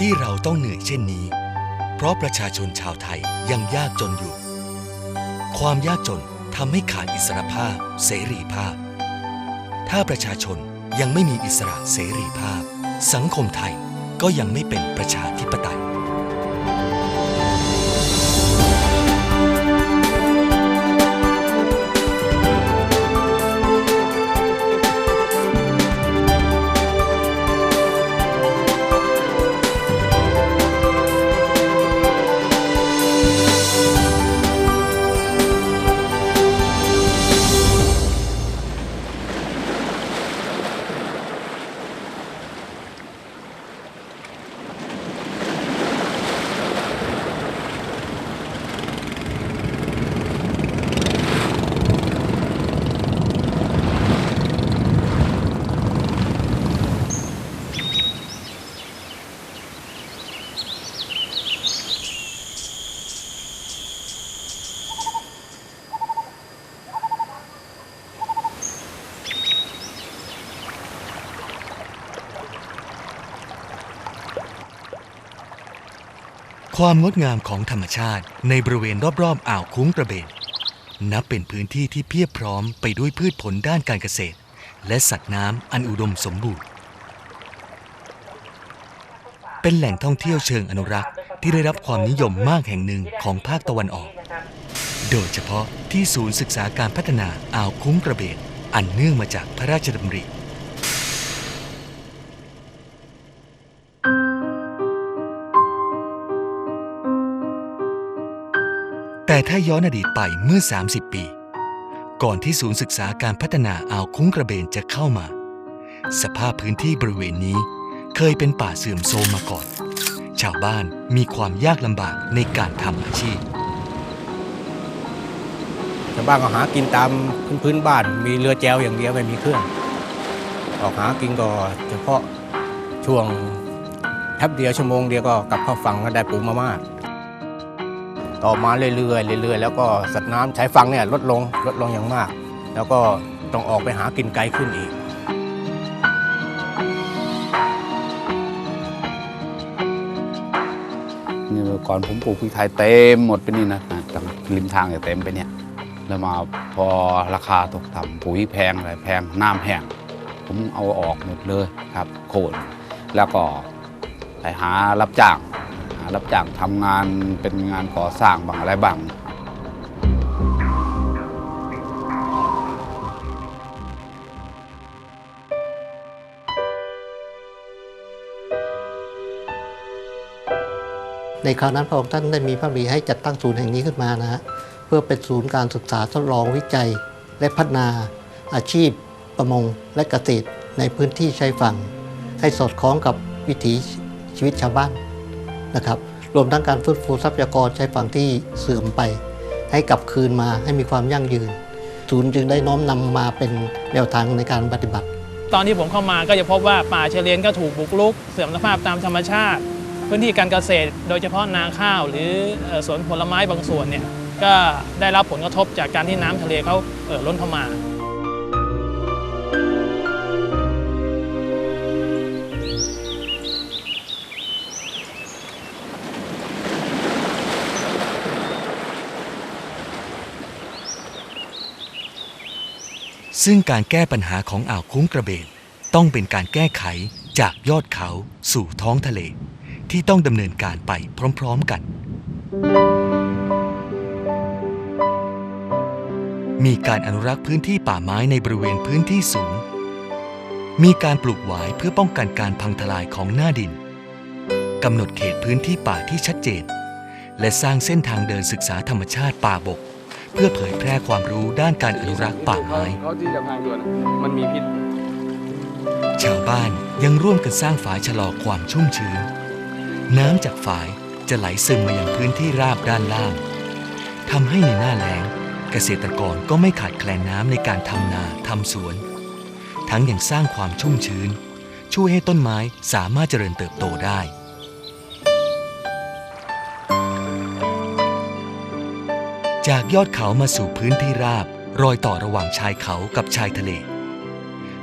ที่เราต้องเหนื่อยเช่นนี้ เพราะประชาชนชาวไทยยังยากจนอยู่ ความยากจนทำให้ขาดอิสรภาพ เสรีภาพ ถ้าประชาชนยังไม่มีอิสระเสรีภาพ สังคมไทยก็ยังไม่เป็นประชาธิปไตย ความงดงามของธรรมชาติในบริเวณรอบๆอ่าวคุ้งกระเบน นับเป็นพื้นที่ที่เพียบพร้อมไปด้วยพืชผลด้านการเกษตร และสัตว์น้ำอันอุดมสมบูรณ์ เป็นแหล่งท่องเที่ยวเชิงอนุรักษ์ที่ได้รับความนิยมมากแห่งหนึ่งของภาคตะวันออก โดยเฉพาะที่ศูนย์ศึกษาการพัฒนาอ่าวคุ้งกระเบนอันเนื่องมาจากพระราชดำริ แต่ถ้าย้อนอดีตไปเมื่อ 30 ปี ก่อนที่ศูนย์ศึกษาการพัฒนาอ่าวคุ้งกระเบนจะเข้ามา สภาพพื้นที่บริเวณนี้ เคยเป็นป่าเสื่อมโทรมมาก่อน ชาวบ้านมีความยากลำบากในการทำอาชีพชาวบ้านก็หากินตามพื้นพื้นบ้าน มีเรือแจวอย่างเดียวไม่มีเครื่อง ออกหากินก็เฉพาะช่วงแป๊บเดียวชั่วโมงเดียวก็กลับเข้าฝั่งก็ได้ปูมาม่า ต่อมาเรื่อยๆเรื่อยๆ แล้วก็สัตว์น้ำใช้ฝั่งเนี่ยลดลงลดลงอย่างมาก แล้วก็ต้องออกไปหากินไกลขึ้นอีกนี่เมื่อก่อนผมปลูกพริกไทยเต็มหมดไปนี่นะนะทางริมทางเนี่ยเต็มไปเนี่ย แล้วมาพอราคาตกต่ำปุ๋ยแพงอะไรแพงน้ำแห้งผมเอาออกหมดเลยครับ โคนแล้วก็ไปหารับจ้าง รับจ้างทำงานเป็นงานก่อสร้างบางอะไรบางในคราวนั้นพระองค์ท่านได้มีพระบริให้จัดตั้งศูนย์แห่งนี้ขึ้นมานะฮะเพื่อเป็นศูนย์การศึกษาทดลองวิจัย และพัฒนาอาชีพ ประมงและเกษตรในพื้นที่ชายฝั่ง ให้สอดคล้องกับวิถีชีวิตชาวบ้าน นะครับ รวมทั้งการฟื้นฟูทรัพยากรใชายฝั่งที่เสื่อมไป ให้กลับคืนมาให้มีความยั่งยืน ศูนย์จึงได้น้อมนำมาเป็นแนวทางในการปฏิบัติ ตอนที่ผมเข้ามาก็จะพบว่าป่าเชายเลนก็ถูกบุกรุก เสื่อมสภาพตามธรรมชาติ พื้นที่การเกษตร โดยเฉพาะนาข้าว หรือสวนผลไม้บางส่วนเนี่ยก็ได้รับผลกระทบจากการที่น้ำทะเลเขาเอ่อล้นเข้ามา ซึ่งการแก้ปัญหาของอ่าวคุ้งกระเบนต้องเป็นการแก้ไขจากยอดเขาสู่ท้องทะเล ที่ต้องดำเนินการไปพร้อมๆกัน มีการอนุรักษ์พื้นที่ป่าไม้ในบริเวณพื้นที่สูง มีการปลูกหวายเพื่อป้องกันการพังทลายของหน้าดินกำหนดเขตพื้นที่ป่าที่ชัดเจน และสร้างเส้นทางเดินศึกษาธรรมชาติป่าบก เพื่อเผยแพร่ความรู้ด้านการอนุรักษ์ป่าไม้เขาที่จะทางด่วนมันมีพิษชาวบ้านยังร่วมกันสร้างฝายชะลอความชุ่มชื้น น้ำจากฝายจะไหลซึมมายังพื้นที่ราบด้านล่างทำให้ในหน้าแล้งเกษตรกรก็ไม่ขาดแคลนน้ำในการทำนาทำสวน ทั้งยังสร้างความชุ่มชื้น ช่วยให้ต้นไม้สามารถเจริญเติบโตได้ จากยอดเขามาสู่พื้นที่ราบรอยต่อระหว่างชายเขากับชายทะเล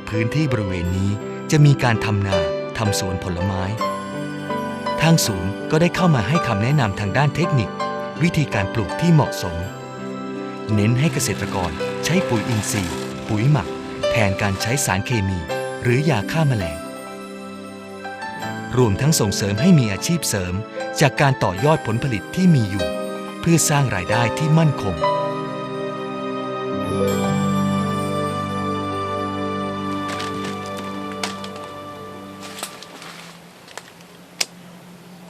พื้นที่บริเวณนี้จะมีการทำนาทำสวนผลไม้ ทางศูนย์ก็ได้เข้ามาให้คำแนะนำทางด้านเทคนิค วิธีการปลูกที่เหมาะสม เน้นให้เกษตรกรใช้ปุ๋ยอินทรีย์ ปุ๋ยหมัก แทนการใช้สารเคมี หรือยาฆ่าแมลง รวมทั้งส่งเสริมให้มีอาชีพเสริม จากการต่อยอดผลผลิตที่มีอยู่ เพื่อสร้างรายได้ที่มั่นคง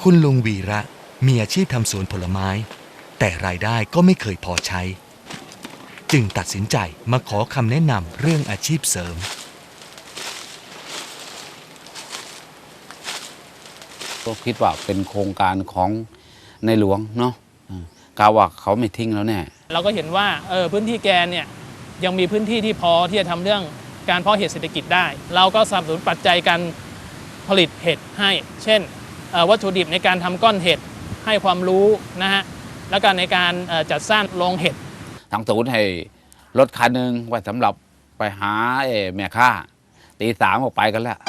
คุณลุงวีระมีอาชีพทำสวนผลไม้ แต่รายได้ก็ไม่เคยพอใช้ จึงตัดสินใจมาขอคำแนะนำเรื่องอาชีพเสริมก็คิดว่าเป็นโครงการของในหลวงเนาะ กาว่าเขาไม่ทิ้งแล้วแน่เราก็เห็นว่าเออพื้นที่แกเนี่ยยังมีพื้นที่ที่พอที่จะทำเรื่องการเพาะเห็ดเศรษฐกิจได้ เราก็สนับสนุนปัจจัยการผลิตเห็ดให้ เช่นเอ่อวัตถุดิบในการทำก้อนเห็ดให้ความรู้นะฮะแล้วก็ในการเอ่อจัดสร้างโรงเห็ดทางศูนย์ให้รถคันหนึ่งไว้สำหรับไปหาไอ้แม่ค้าตีสามออกไปกันแล้ว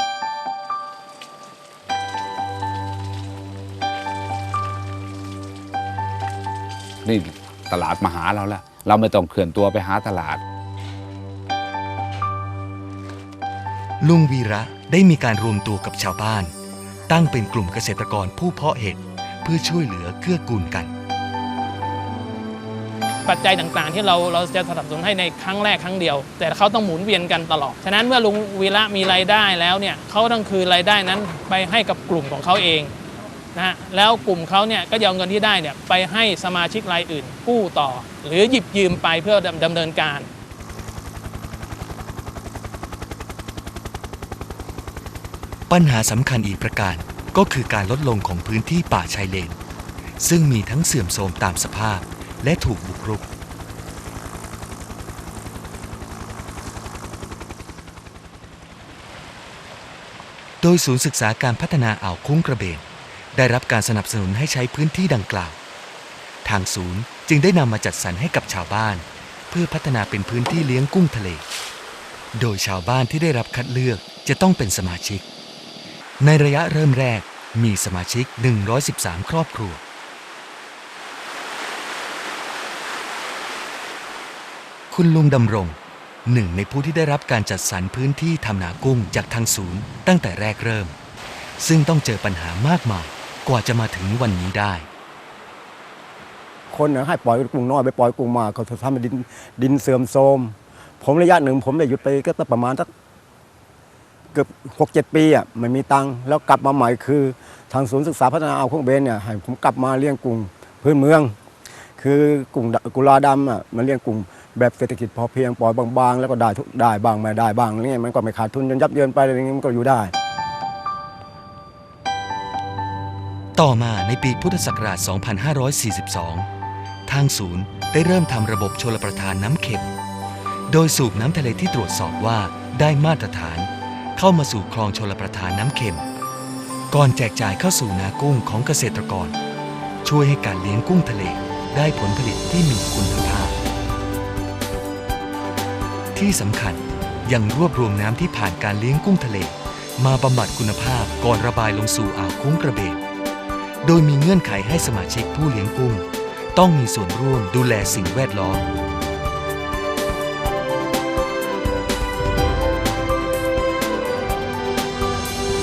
นี่ตลาดมาหาเราแล้วเราไม่ต้องเคลื่อนตัวไปหาตลาด ลุงวีระได้มีการรวมตัวกับชาวบ้าน ตั้งเป็นกลุ่มเกษตรกรผู้เพาะเห็ดเพื่อช่วยเหลือเกื้อกูลกัน ปัจจัยต่างๆ ที่เราเราจะสนับสนุนให้ในครั้งแรกครั้งเดียว แต่เขาต้องหมุนเวียนกันตลอด ฉะนั้นเมื่อลุงวีระมีรายได้แล้วเนี่ยเขาต้องคืนรายได้นั้นไปให้กับกลุ่มของเขาเอง นะฮะแล้วกลุ่มเขาเนี่ยก็จะเอาเงินที่ได้เนี่ยไปให้สมาชิกรายอื่นกู้ต่อ หรือหยิบยืมไปเพื่อดำดำเนินการ ปัญหาสำคัญอีกประการก็คือการลดลงของพื้นที่ป่าชายเลน ซึ่งมีทั้งเสื่อมโทรมตามสภาพและถูกบุกรุก โดยศูนย์ศึกษาการพัฒนาอ่าวคุ้งกระเบน ได้รับการสนับสนุนให้ใช้พื้นที่ดังกล่าว ทางศูนย์จึงได้นำมาจัดสรรให้กับชาวบ้าน เพื่อพัฒนาเป็นพื้นที่เลี้ยงกุ้งทะเล โดยชาวบ้านที่ได้รับคัดเลือกจะต้องเป็นสมาชิก ในระยะเริ่มแรกมีสมาชิก 113 ครอบครัว คุณลุงดำรงหนึ่งในผู้ที่ได้รับการจัดสรรพื้นที่ทำนากุ้งจากทางศูนย์ตั้งแต่แรกเริ่ม ซึ่งต้องเจอปัญหามากมาย กว่าจะมาถึงวันนี้ได้ คนเนี่ยให้ปล่อยกุ้งน้อยไปปล่อยกุ้งมากเขาทำให้ดินดินเสื่อมโทรมผมระยะหนึ่ง ผมได้หยุดไปก็ประมาณสักเกือบหกเจ็ดปีอะไม่มีตังค์แล้วกลับมาใหม่คือ ทางศูนย์ศึกษาพัฒนาเอ่าวคงเบนเนี่ยให้ผมกลับมาเลี้ยงกุ้งพื้นเมือง คือกุ้งกุลาดำอะมันเลี้ยงกุ้งแบบเศรษฐกิจพอเพียงปล่อยบางๆ แล้วก็ได้ทุกได้บางไม่ได้บางอะไรเงี้ยมันก็ไม่ขาดทุนจนยับเยินไปอะไรเงี้ยมันก็อยู่ได้ ต่อมาในปีพุทธศักราช 2542 ทางศูนย์ได้เริ่มทำระบบชลประทานน้ำเค็ม โดยสูบน้ำทะเลที่ตรวจสอบว่าได้มาตรฐาน เข้ามาสู่คลองชลประทานน้ำเค็ม ก่อนแจกจ่ายเข้าสู่นากุ้งของเกษตรกร ช่วยให้การเลี้ยงกุ้งทะเลได้ผลผลิตที่มีคุณภาพ ที่สำคัญยังรวบรวมน้ำที่ผ่านการเลี้ยงกุ้งทะเล มาบำบัดคุณภาพก่อนระบายลงสู่อ่าวคุ้งกระเบน โดยมีเงื่อนไขให้สมาชิกผู้เลี้ยงกุ้ง ต้องมีส่วนร่วมดูแลสิ่งแวดล้อม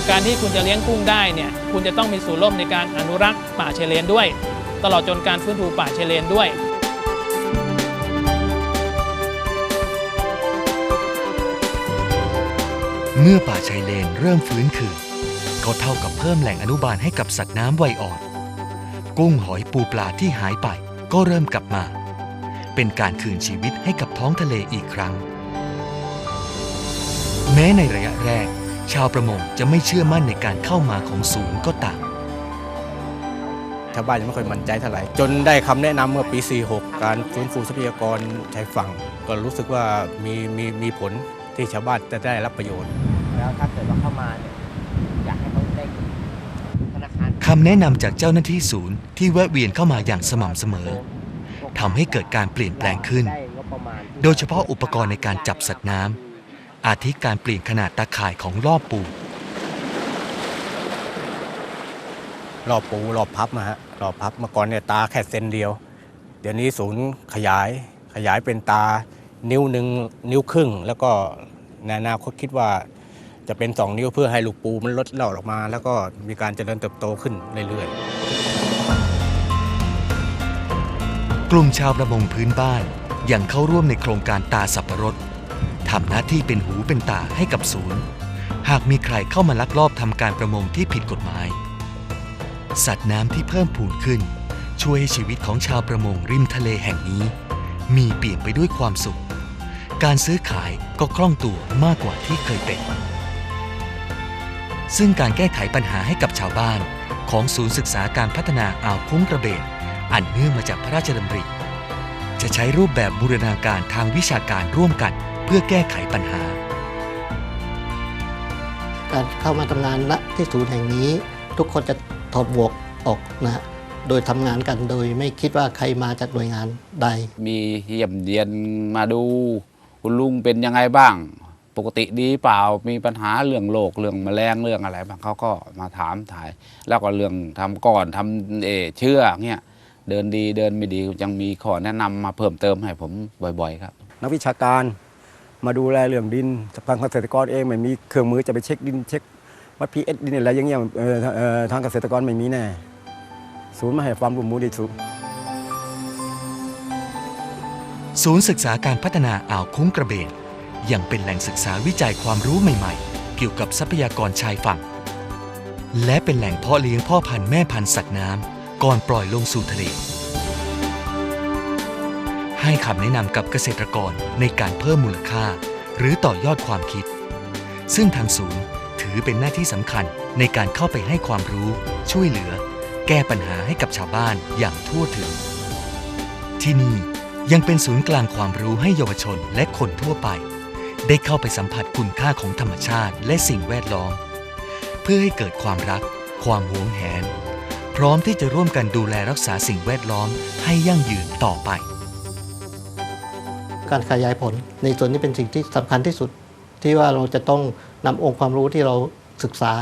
การที่คุณจะเลี้ยงกุ้งได้เนี่ยคุณจะต้องมีส่วนร่วมในการอนุรักษ์ป่าชายเลนด้วย ตลอดจนการฟื้นฟูป่าชายเลนด้วยเมื่อป่าชายเลนเริ่มฟื้นคืน ก็เท่ากับเพิ่มแหล่งอนุบาลให้กับสัตว์น้ำวัยอ่อน กุ้งหอยปูปลาที่หายไปก็เริ่มกลับมา เป็นการคืนชีวิตให้กับท้องทะเลอีกครั้ง แม้ในระยะแรก ชาวประมงจะไม่เชื่อมั่นในการเข้ามาของศูนย์ก็ตามชาวบ้านยังไม่ค่อยมั่นใจเท่าไหร่จนได้คำแนะนำเมื่อปี 46 การฟื้นฟูทรัพยากรชายฝั่ง ก็รู้สึกว่ามีมีมีผลที่ชาวบ้านจะได้รับประโยชน์ แล้วถ้าเกิดว่าเข้ามาเนี่ยอยากให้เขาได้ธนา คำแนะนำจากเจ้าหน้าที่ศูนย์ที่แวะเวียนเข้ามาอย่างสม่ำเสมอทำให้เกิดการเปลี่ยนแปลงขึ้น โดยเฉพาะอุปกรณ์ในการจับสัตว์น้ำอาทิการเปลี่ยนขนาดตาข่ายของรอบปูรรอบปูรอบพับมาฮะรอบพับเมื่อก่อนเนี่ยตาแค่เซนเดียว เดี๋ยวนี้ศูนย์ขยายขยายเป็นตานิ้วหนึ่งนิ้วครึ่ง แล้วก็ในอนาคตคิดว่า จะเป็น 2 นิ้วเพื่อให้ลูกปูมันลดหลอดออกมา แล้วก็มีการเจริญเติบโตขึ้นเรื่อยๆ กลุ่มชาวประมงพื้นบ้านยังเข้าร่วมในโครงการตาสับปะรดทำหน้าที่เป็นหูเป็นตาให้กับศูนย์ หากมีใครเข้ามาลักลอบทำการประมงที่ผิดกฎหมาย สัตว์น้ำที่เพิ่มพูนขึ้น ช่วยให้ชีวิตของชาวประมงริมทะเลแห่งนี้ มีเปลี่ยนไปด้วยความสุข การซื้อขายก็คล่องตัวมากกว่าที่เคยเป็น ซึ่งการแก้ไขปัญหาให้กับชาวบ้าน ของศูนย์ศึกษาการพัฒนาอ่าวคุ้งกระเบนอันเนื่องมาจากพระราชดำริ จะใช้รูปแบบบูรณาการทางวิชาการร่วมกันเพื่อแก้ไขปัญหา การเข้ามาทำงานณที่ศูนย์แห่งนี้ ทุกคนจะถอดหมวกออกนะฮะโดยทำงานกันโดยไม่คิดว่าใครมาจากหน่วยงานใด มีเยี่ยมเยียนมาดู คุณลุงเป็นยังไงบ้าง ปกติดีเปล่ามีปัญหาเรื่องโรคเรื่องแมลงเรื่องอะไรบ้างเขาก็มาถามถ่าย แล้วก็เรื่องทำก่อนทำเออเชื่อเงี้ยเดินดีเดินไม่ดียังมีข้อแนะนำมาเพิ่มเติมให้ผมบ่อย ๆ ครับ นักวิชาการมาดูแลเรื่องดินทางเกษตรกรเองไม่มีเครื่องมือจะไปเช็คดินเช็ควัดพีเอสดินอะไรอย่างเงี้ยเอ่อเอ่อทางเกษตรกรไม่มีแน่ศูนย์มาให้ความรู้มูลดีสุดศูนย์ศึกษาการพัฒนาอ่าวคุ้งกระเบน ยังเป็นแหล่งศึกษาวิจัยความรู้ใหม่ๆ เกี่ยวกับทรัพยากรชายฝั่ง และเป็นแหล่งเพาะเลี้ยงพ่อพันธุ์แม่พันธุ์สัตว์น้ำก่อนปล่อยลงสู่ทะเล ให้คำแนะนำกับเกษตรกรในการเพิ่มมูลค่า หรือต่อยอดความคิด ซึ่งทางศูนย์ถือเป็นหน้าที่สำคัญในการเข้าไปให้ความรู้ ช่วยเหลือ แก้ปัญหาให้กับชาวบ้านอย่างทั่วถึง ที่นี่ยังเป็นศูนย์กลางความรู้ให้เยาวชนและคนทั่วไป ได้เข้าไปสัมผัสคุณค่าของธรรมชาติและสิ่งแวดล้อม เพื่อให้เกิดความรัก ความหวงแหน พร้อมที่จะร่วมกันดูแลรักษาสิ่งแวดล้อมให้ยั่งยืนต่อไป การขยายผลในส่วนนี้เป็นสิ่งที่สำคัญที่สุด ที่ว่าเราจะต้องนำองค์ความรู้ที่เราศึกษา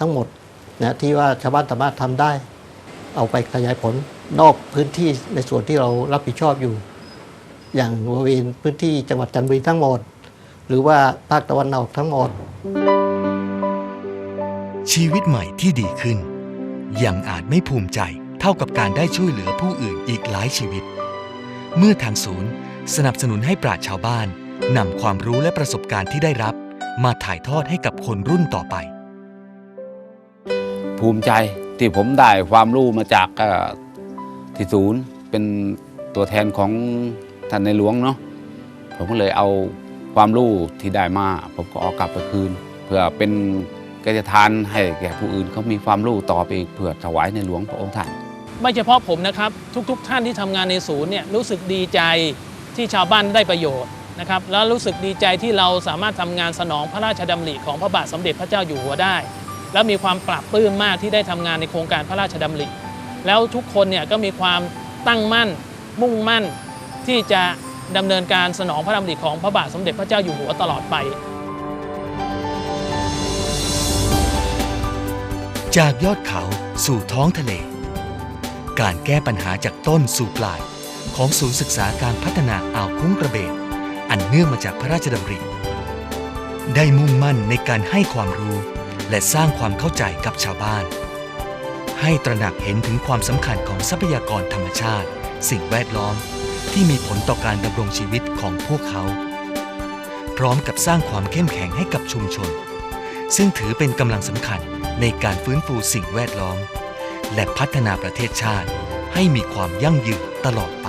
ทั้งหมดนะที่ว่าชาวบ้านสามารถทำได้ เอาไปขยายผลนอกพื้นที่ในส่วนที่เรารับผิดชอบอยู่ อย่างบริเวณพื้นที่จังหวัดจันทบุรีทั้งหมด หรือว่าภาคตะวันออกทั้งหมด ชีวิตใหม่ที่ดีขึ้น ยังอาจไม่ภูมิใจเท่ากับการได้ช่วยเหลือผู้อื่นอีกหลายชีวิต เมื่อทางศูนย์สนับสนุนให้ปราชญ์ชาวบ้านนำความรู้และประสบการณ์ที่ได้รับ มาถ่ายทอดให้กับคนรุ่นต่อไป ภูมิใจที่ผมได้ความรู้มาจากเอ่อที่ศูนย์เป็นตัวแทนของท่านในหลวงเนาะผมก็เลยเอา ความรู้ที่ได้มาผมก็เอากลับไปคืน เพื่อเป็นกิจทานให้แก่ผู้อื่นเขามีความรู้ต่อไปอีกเพื่อถวายในหลวงพระองค์ท่าน ไม่เฉพาะผมนะครับ ทุกๆทท่านที่ทำงานในศูนย์เนี่ยรู้สึกดีใจที่ชาวบ้านได้ประโยชน์นะครับแล้วรู้สึกดีใจที่เราสามารถทำงานสนองพระราชดำริของพระบาทสมเด็จพระเจ้าอยู่หัวได้ แล้วมีความปรับปลื้มมากที่ได้ทำงานในโครงการพระราชดำริ แล้วทุกคนเนี่ยก็มีความตั้งมั่น มุ่งมั่นที่จะ ดำเนินการสนองพระดำริของพระบาทสมเด็จพระเจ้าอยู่หัวตลอดไป จากยอดเขาสู่ท้องทะเล การแก้ปัญหาจากต้นสู่ปลาย ของศูนย์ศึกษาการพัฒนาอ่าวคุ้งกระเบนอันเนื่องมาจากพระราชดำริ ได้มุ่งมั่นในการให้ความรู้ และสร้างความเข้าใจกับชาวบ้าน ให้ตระหนักเห็นถึงความสำคัญของทรัพยากรธรรมชาติ สิ่งแวดล้อม ที่มีผลต่อการดำรงชีวิตของพวกเขา พร้อมกับสร้างความเข้มแข็งให้กับชุมชน ซึ่งถือเป็นกำลังสำคัญในการฟื้นฟูสิ่งแวดล้อม และพัฒนาประเทศชาติให้มีความยั่งยืนตลอดไป